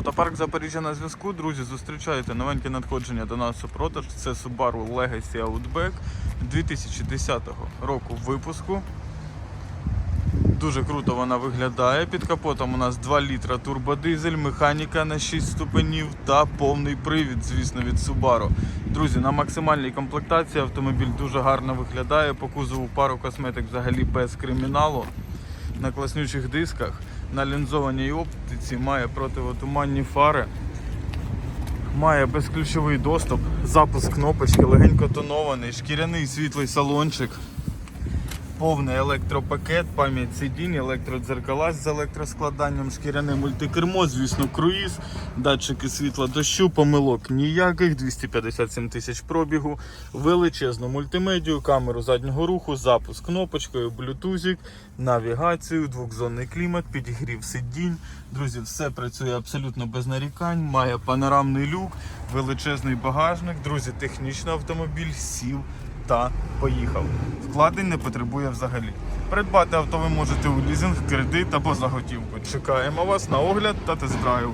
Автопарк Запоріжжя на зв'язку. Друзі, зустрічайте новеньке надходження до нас у продаж. Це Subaru Legacy Outback 2010 року випуску. Дуже круто вона виглядає. Під капотом у нас 2 літра турбодизель, механіка на 6 ступенів та повний привід, звісно, від Subaru. Друзі, на максимальній комплектації автомобіль дуже гарно виглядає. По кузову пару косметик взагалі без криміналу. На класнючих дисках, на лінзованій оптиці, має противотуманні фари. Має безключовий доступ, запуск кнопочки, легенько тонований, шкіряний світлий салончик, повний електропакет, пам'ять сидінь, електродзеркала з електроскладанням, шкіряне мультикермо, звісно, круїз, датчики світла дощу, помилок ніяких, 257 тисяч пробігу, величезну мультимедію, камеру заднього руху, запуск кнопочкою, блютузик, навігацію, двохзонний клімат, підігрів сидінь. Друзі, все працює абсолютно без нарікань, має панорамний люк, величезний багажник. Друзі, технічний автомобіль сів та поїхав. Вкладень не потребує взагалі. Придбати авто ви можете у лізинг, кредит або за готівку. Чекаємо вас на огляд та тест-драйв.